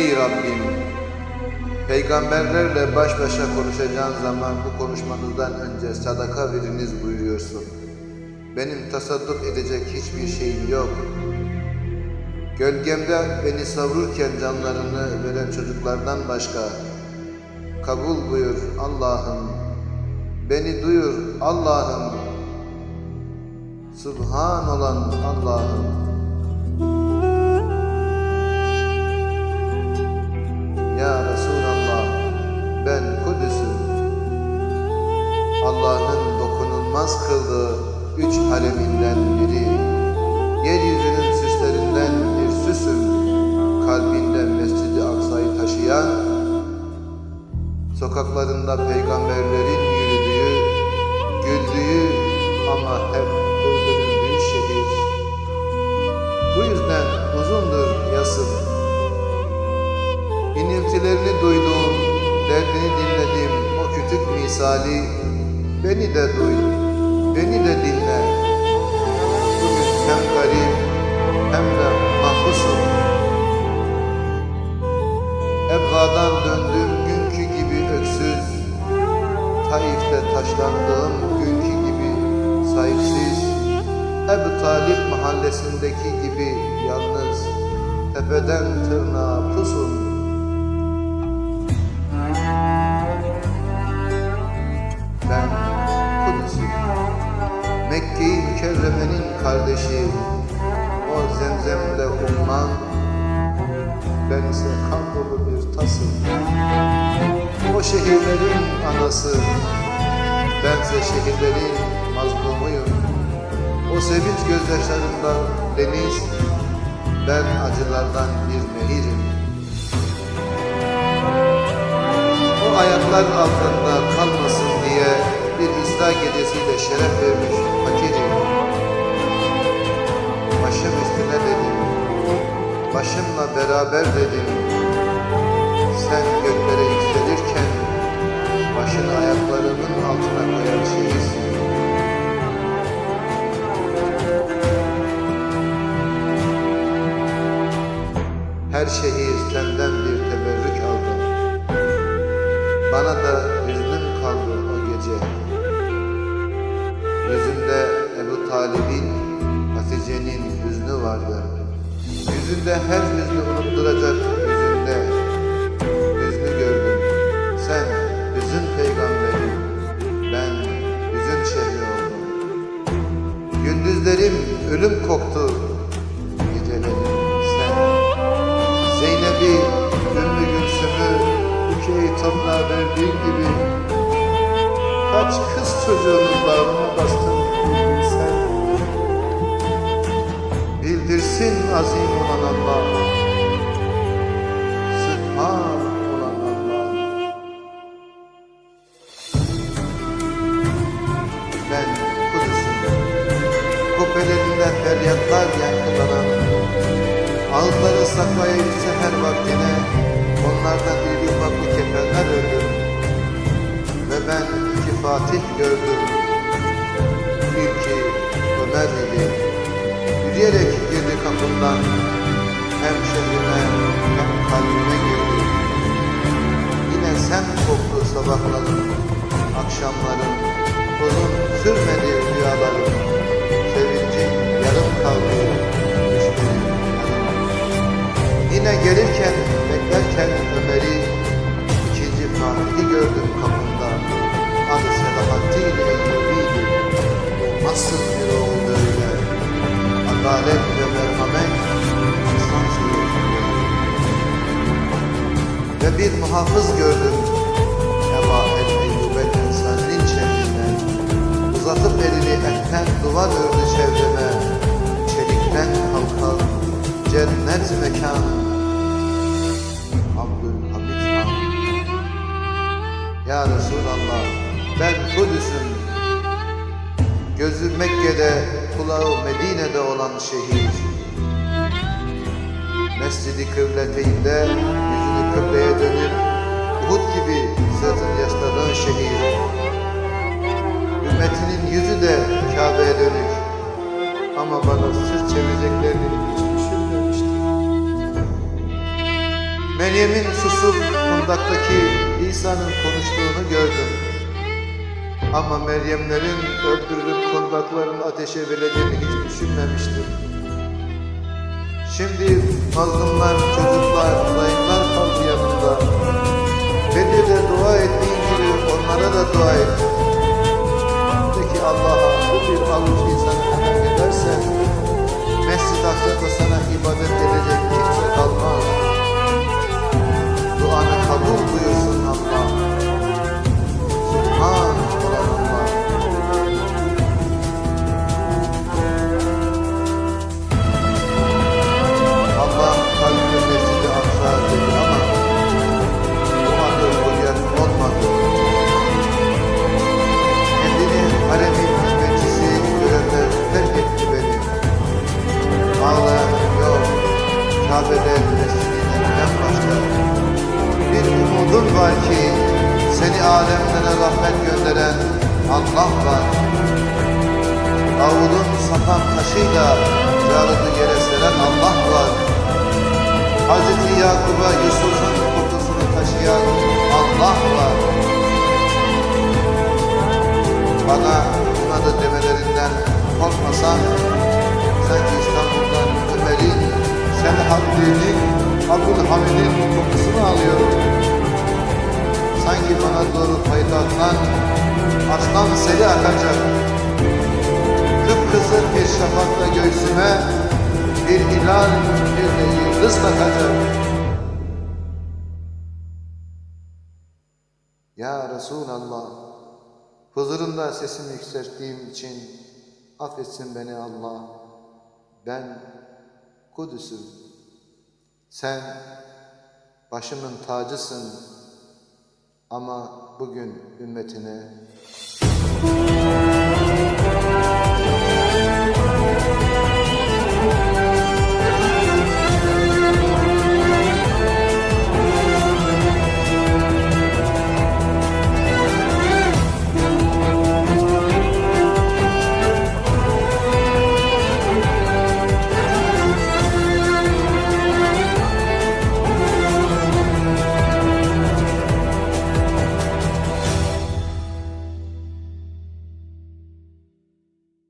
Ey Rabbim! Peygamberlerle baş başa konuşacağın zaman bu konuşmanızdan önce sadaka veriniz buyuruyorsun. Benim tasadduk edecek hiçbir şeyim yok. Gölgemde beni savururken canlarını veren çocuklardan başka. Kabul buyur Allah'ım. Beni duyur Allah'ım. Subhan olan Allah'ım. Allah'ın dokunulmaz kıldığı üç aleminden biri. Yeryüzünün süslerinden bir süsüm. Kalbinde Mescid-i Aksa'yı taşıyan, sokaklarında peygamberlerin yürüdüğü, güldüğü ama hep öldürüldüğü şehir. Bu yüzden uzundur yasım. İniltilerini duyduğum, derdini dinlediğim o kütük misali, beni de duy, beni de dinle. Bugün hem garip hem de mahpusum. Ebvadan döndüğüm günkü gibi öksüz, Taif'te taşlandığım günkü gibi sahipsiz, Ebu Talip mahallesindeki gibi yalnız, tepeden tırnağa pusum. Kardeşi, o zemzemle umman, ben ise kan dolu bir tasım. O şehirlerin anası, bense şehirlerin mazlumuyum. O sevinç gözyaşlarında deniz, ben acılardan bir nehirim. O ayaklar altında kalmasın diye bir İsra gecesiyle şeref vermiş fakirim. Başım üstüne dedim, başımla beraber dedim. Sen göklere yükselirken başını ayaklarının altına koyan şeyisin. Her şehir senden bir teberrük aldı. Bana da hüznüm kaldı o gece. Yüzünde Ebu Talib'in, Hatice'nin hüznü vardı. Yüzünde her hüznü unutturacak yüzünde. Hüznü gördüm. Sen hüzün peygamberi, ben hüzün şehri oldum. Gündüzlerim ölüm koktu. Gecelerim sen. Zeynep'i, Ümmü Gülsüm'ü ülkeyi toprağa verdiğin gibi kaç kız çocuğunun bağrına bastın bir Bildirsin azim olan Allah, nasıl bir oğul böyle? Adalet ve merhamet, insan suyu. Ve bir muhafız gördüm. Eba el Eyyubel Ensari'nin şehrine. Uzatıp elini etten duvar ördü çevreme. Çelikten kalkan cennet mekan. Abdülhamid Han. Ya Resulallah ben Kudüs'üm. Gözü Mekke'de, kulağı Medine'de olan şehir. Mescidi kıbleteyinde yüzünü kıbleye dönüp Uhud gibi sırtını yasladığın şehir. Ümmetinin yüzü de Kabe'ye dönük. Ama bana sırt çevireceklerini hiç düşünmemiştim. Meryem'in susup kundaktaki İsa'nın konuştuğunu gördüm. Ama Meryemlerin öldürülüp kundakların ateşe verileceğini hiç düşünmemiştim. Şimdi mazlumlar, çocuklar, zayıflar kaldı yanımda. Bedir'de dua ettiğin gibi onlara da dua et. Peki Allah'a bu bir avuç insanı helak edersen, Mescid-i sana ibadet edecek Kabe'de mescidine başka. Bir umudun var ki seni alemlere rahmet gönderen Allah var. Davud'un sapan taşıyla Carıd'ı yere seren Allah var. Hazreti Yakub'a Yusuf'un kokusunu taşıyan Allah var. Bana bunları demelerinden korkmasan sanki İstanbul'dan Abdülhamid'in kokusunu alıyorum. Sanki bana doğru payitahtan aslan seli akacak. Kıpkızıl bir şafakla göğsüme bir hilal bir de yıldız takacak. Ya Resulallah, huzurunda sesimi yükselttiğim için affetsin beni Allah. Ben Kudüs'üm. Sen başımın tacısın ama bugün ümmetine